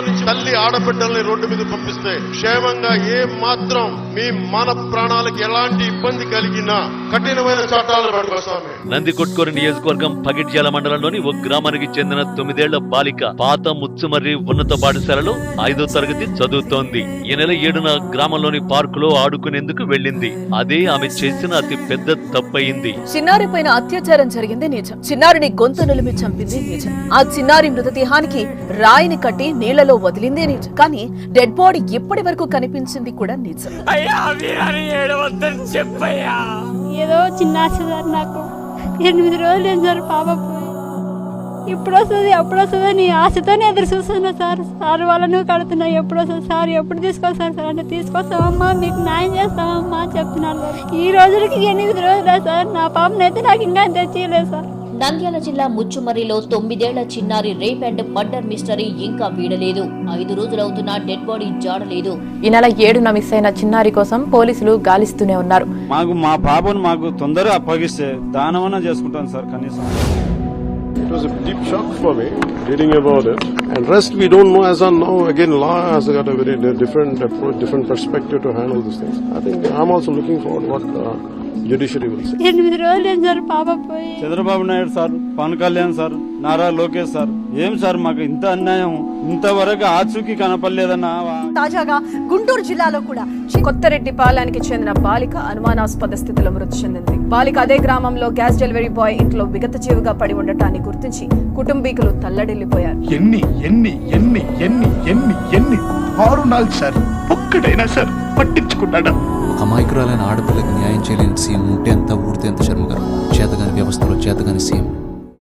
నుంచి తల్లి ఆడబిడ్డల్ని రోడ్డు మీద పంపిస్తే క్షేమంగా ఏ మాత్రం మీ మన ప్రాణాలకు ఎలాంటి ఇబ్బంది కలిగినా కఠినమైన చట్టాలు పట్టుకొస్తామే నంది కొట్కూరు నియోజకవర్గం పగిడ్యాల మండలంలోని ఓ గ్రామానికి చెందిన తొమ్మిదేళ్ళ బాలిక పాత ముచ్చుమర్రి ఉన్నత పాఠశాలలో ఐదో తరగతి చదువుతోంది. ఈ నెల ఏడున గ్రామంలోని పార్కులో ఆడుకునేందుకు వెళ్ళింది. అదే ఆమె చేసిన అతి పెద్ద తప్పయింది. చిన్నారి పైన అత్యాచారం జరిగింది నిజం చిన్నారిని గొంతు నిలిమి చంపింది నిజం ఆ చిన్నారి మృతదేహానికి రాయిని కట్టి నీళ్ళలో వదిలిందే నిజం కానీ డెడ్ బాడీ ఇప్పటి వరకు కనిపించింది కూడా నిజం అయ్యా ఏడవద్దని చెప్పయ్యా. ఏదో చిన్న ఆశ సార్ నాకు. ఎనిమిది రోజులు ఏం సార్ పాప పోయి ఇప్పుడు వస్తుంది అప్పుడు వస్తుంది నీ ఆశతోనే ఎదురు చూస్తున్నా సార్. సార్ వాళ్ళను కడుతున్నా ఎప్పుడు వస్తుంది సార్ ఎప్పుడు తీసుకొస్తారు సార్ అంటే తీసుకొస్తామమ్మా మీకు న్యాయం చేస్తామమ్మా చెప్తున్నాను ఈ రోజులకి ఎనిమిది రోజులే సార్ నా పాపనైతే నాకు ఇంకా తెచ్చియలేదు సార్. నంద్యాల జిల్లా ముచ్చుమర్రిలో తొమ్మిదేళ్ళ చిన్నారి రేప్ అండ్ మర్డర్ మిస్టరీ ఇంకా వీడలేదు ఐదు రోజులవుతున్నా డెడ్ బాడీ జాడలేదు ఈ నెల ఏడున మిస్ అయిన చిన్నారి కోసం పోలీసులు గాలిస్తూనే ఉన్నారు మాకు మా పాపను మాకు తొందరగా అప్పగిస్తే దానమన్నా చేసుకుంటాం సార్ కనీసం It was a deep shock for me reading about it. And rest we don't know as on now. Again, law has got a very di- different approach, different perspective to handle these things. I think I'm also looking forward what uh, judiciary will say. ఎనిమిది రోజులు ఏం sir పాప పోయి? Chandrababu Naidu sir Pawan Kalyan sir Nara Lokesh sir ఏం sir మాకు ఇంత అన్యాయం? ఇంతవరకు ఆచూకీ కనపడలేదన్న? తాజాగా గుంటూరు జిల్లాలో కూడా కొత్తరెడ్డి పాలానికి చెందిన బాలిక అనుమానాస్పద స్థితిలో మృతి చెందింది. బాలిక అదే గ్రామంలో గ్యాస్ డెలివరీ బాయ్ ఇంట్లో విగత జీవిగా పడి ఉండటాన్ని గుర్తించి కుటుంబీకులు తల్లడిల్లిపోయారు. ఎన్ని ఎన్ని ఎన్ని ఎన్ని ఎన్ని ఎన్ని ఆరు నాలుగు సార్ ఒక్కడైనా సార్ పట్టించుకున్నాడా? అమాయకురాలైన ఆడపిల్లకి న్యాయం చేయలేని సీఎం ఉంటే అంతా ఊడితే ఎంత శర్మ గారు. చేతగాని వ్యవస్థలో చేతగాని సీఎం.